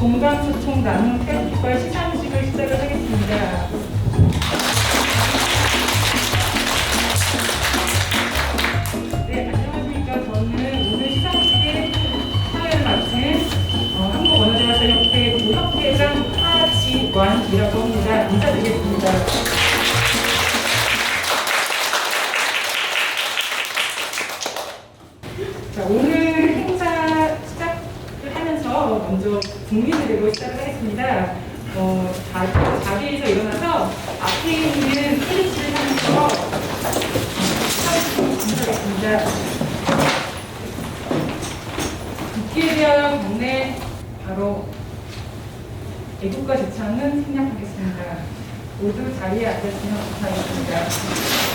건강소통 나눔 태극기과 시상식을 시작을 하겠습니다. 네, 안녕하십니까. 저는 오늘 시상식에 사회를 맡은 어, 한국언어대화사협회 부협회장 하지완이라고 합니다. 인사드리겠습니다. 자, 오늘 행사 시작을 하면서 먼저 국민들로 시작을 하겠습니다. 어, 자, 자리에서 일어나서 앞에 있는 클리치를 하면서 감사하겠습니다. 국기에 대한 국내 바로 애국가 제창은 생략하겠습니다. 모두 자리에 앉았으면 감사하겠습니다.